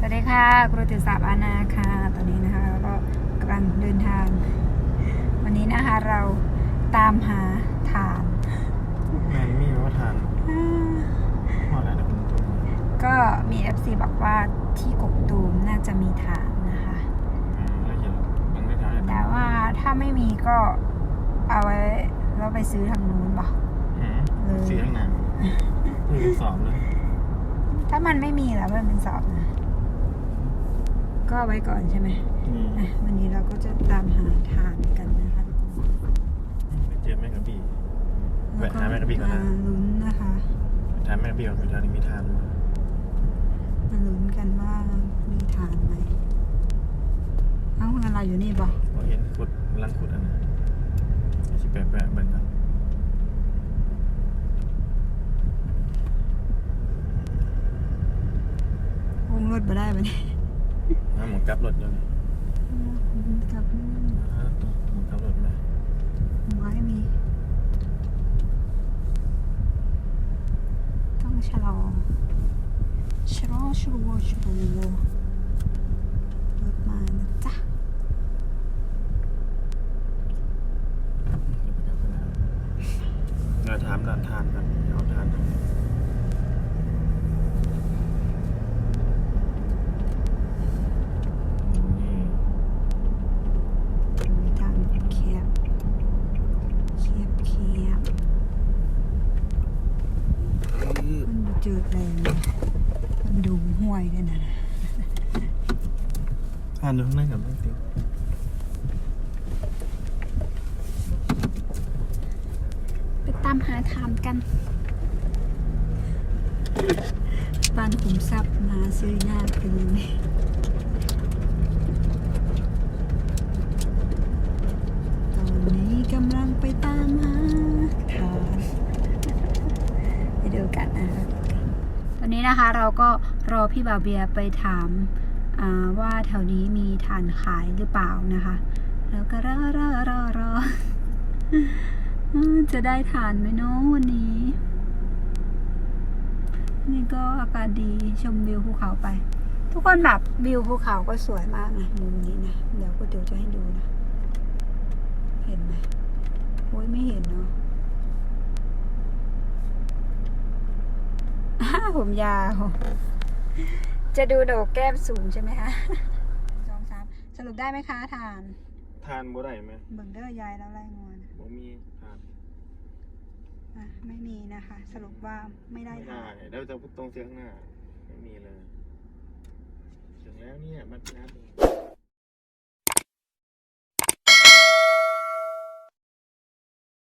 สวัสดีค่ะครูติศาสตร์อานาค่ะตอนนี้นะคะเราก็กำลังเดินทาง วันนี้นะคะเราตามหาฐานแมนมี่ว่าทานอ่าหอดอะไรคุณตัวก็มี FC บอกว่าที่กกตูมน่าจะมีฐานนะคะ ละเอียดมันไม่ทานแต่ว่าถ้าไม่มีก็เอาไว้เราไปซื้อทางนู้นบ่เสียงหนังคือสอบเลยถ้ามันไม่มีแล้วมันเป็นสอบนะ ก็เอาไว้ก่อนใช่ไหมนี่อะวันนี้เราก็จะตามหาฐานกันนะคะเจอแม่กระบี่แวะหาแม่กระบี่ก่อนนะมาลุ้นนะคะทานแม่กระบี่ก่อนคือทานนี้มีทานมั้ยมาลุ้นกันว่ามีฐานไหมเอ้างานเราอยู่นี่บอกเราเห็นขุดลังขุดอันนั้นสิแปะแปะเบิ่งกันวงรถมาได้ไหมเนี่ย น้ำหมูกลับรถอยู่นี่กับอ่าตัวหมูกลับรถไหมไม้มี ต้องชะลอชะลอชะลอชะลอรถมานะจ๊ะเดี๋ยวถามด่านทานกันเอาทานกันนี่ มีทางแคบแคบแคบมันบ่ จืดเลยมันดูห่วยด้วยนะทานอยู่ข้างในกับน้องติ๊กไปตามหาทานกันบ้านขุมทรัพย์มาซื้อยากเป็นยังไงตอนนี้กำลังไปตามหาทานไปดูกันนะคะตอ นนี้นะคะ เราก็รอพี่บาเบียไปถามาว่าแถวนี้มีทานขายหรือเปล่านะคะ แล้วก็รอรอรอรอจะได้ทานไหมเนาะวันนี้ นี่ก็อากาศดีชมวิวภูเขาไป ทุกคนแบบวิวภูเขาก็สวยมากนะมุมนี้นะ เดี๋ยวก็เดี๋ยวจะให้ดูนะ เห็นไหมโอ้ยไม่เห็นเนาะ ผมยาว จะดูโดกแก้มสูงใช่ไหมคะสองสามสรุปได้ไหมคะทาน ทานบ่ได้ไหมเบิ่งเด้อยายแล้วไล่งวนบ่มีทานอะไม่มีนะคะ สรุปว่าไม่ได้ไม่ทาได้นแล้วจะพูดตรงเสียข้างหน้า ไม่มีเลย ถึงแล้วเนี่ยมันน้ำ